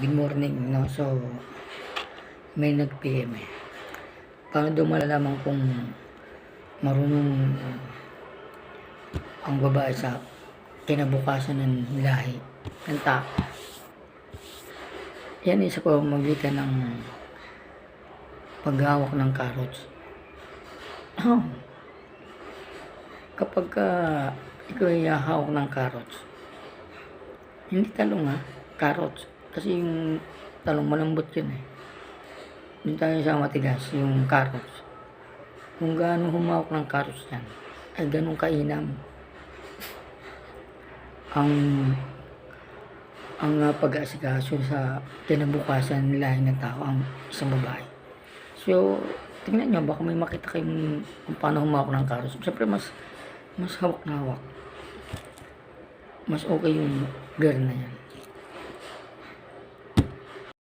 good morning, no? So, may nag-PM eh. Paano daw malalaman kung marunong ang babae sa kinabukasan ng lahi ng tao? Yan isa po magitan ng paghawak ng carrots. Kapag ka ikaw ay hawak ng carrots, hindi talong ha, carrots. Kasi yung talong malambot yun eh. Hindi tayo sa matigas, yung carrots. Kung gaano humawak ng carrots yan, ay ganun kainam. Ang ang uh, pag-aasikaso sa kinabukasan nila ng tao ang isang babae. So, tingnan nyo, baka may makita kayong kung paano humawak ng carrots. Siyempre, mas mas hawak na hawak. Mas okay yung girl na yan.